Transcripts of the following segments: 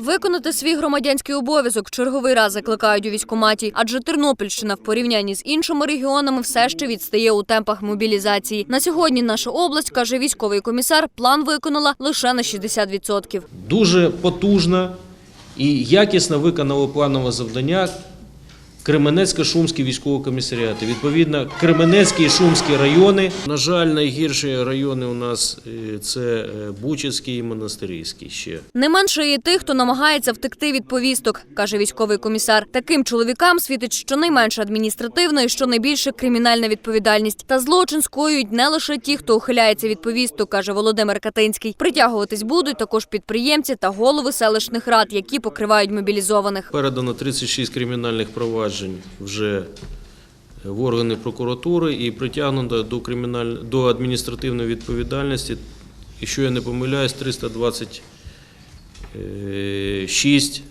Виконати свій громадянський обов'язок черговий раз закликають у військкоматі, адже Тернопільщина в порівнянні з іншими регіонами все ще відстає у темпах мобілізації. На сьогодні наша область, каже військовий комісар, план виконала лише на 60%. Дуже потужна і якісно виконало планове завдання Кременецько-Шумський військовий комісаріат. Відповідно, Кременецький і Шумський райони. На жаль, найгірші райони у нас е, це е, Бучацький і Монастирський ще. Не менше є тих, хто намагається втекти від повісток, каже військовий комісар. Таким чоловікам світить щонайменше адміністративна і щонайбільше кримінальна відповідальність. Та злочин скоюють не лише ті, хто ухиляється від повісток, каже Володимир Катинський. Притягуватись будуть також підприємці та голови селищних рад, які покривають мобілізованих. Передано 36 кримінальних проваджень вже в органи прокуратури і притягнуто до, криміналь... до адміністративної відповідальності, якщо я не помиляюсь, 326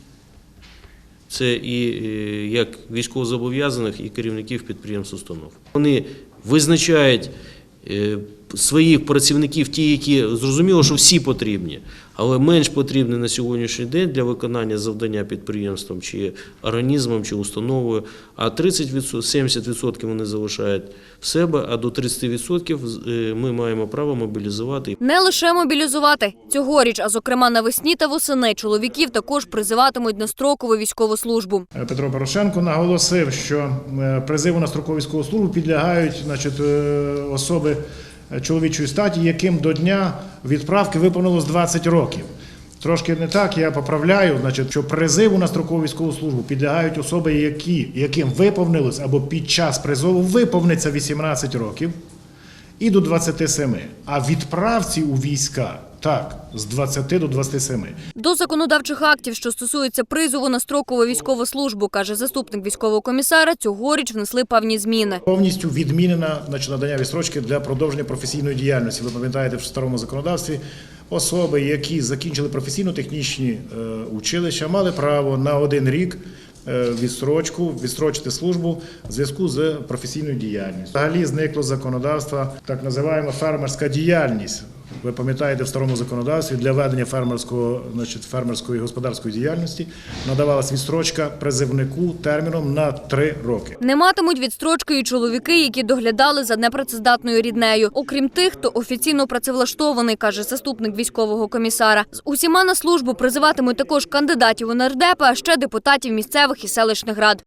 це і е, як військовозобов'язаних, і керівників підприємств установ. Вони визначають е, своїх працівників, ті, які зрозуміло, що всі потрібні, але менш потрібні на сьогоднішній день для виконання завдання підприємством чи організмом, чи установою. А 30%, 70% вони залишають в себе, а до 30% е, ми маємо право мобілізувати. Не лише мобілізувати цьогоріч, а зокрема навесні та восени чоловіків також призиватимуть на строкову військову службу. Петро Порошенко наголосив, що е, призиву на строкову військову службу підлягають значить, е, особи чоловічої статі, яким до дня відправки виповнилось 20 років. Трошки не так, я поправляю, значить, що призиву на строкову військову службу підлягають особи, які, яким виповнилось або під час призову виповниться 18 років і до 27. А відправці у війська так, з 20 до 27. До законодавчих актів, що стосуються призову на строкову військову службу, каже заступник військового комісара, цьогоріч внесли певні зміни. Повністю відмінена значить, надання відстрочки для продовження професійної діяльності. Ви пам'ятаєте, в старому законодавстві особи, які закінчили професійно-технічні е, училища, мали право на один рік е, відстрочку, відстрочити службу в зв'язку з професійною діяльністю. Взагалі зникло законодавство, так називаємо фермерська діяльність. Ви пам'ятаєте, в старому законодавстві для ведення фермерського, значить, фермерської господарської діяльності надавалась відстрочка призивнику терміном на три роки. Не матимуть відстрочки і чоловіки, які доглядали за непрацездатною ріднею. Окрім тих, хто офіційно працевлаштований, каже заступник військового комісара. З усіма на службу призиватимуть також кандидатів у нардепи, ще депутатів місцевих і селищних рад.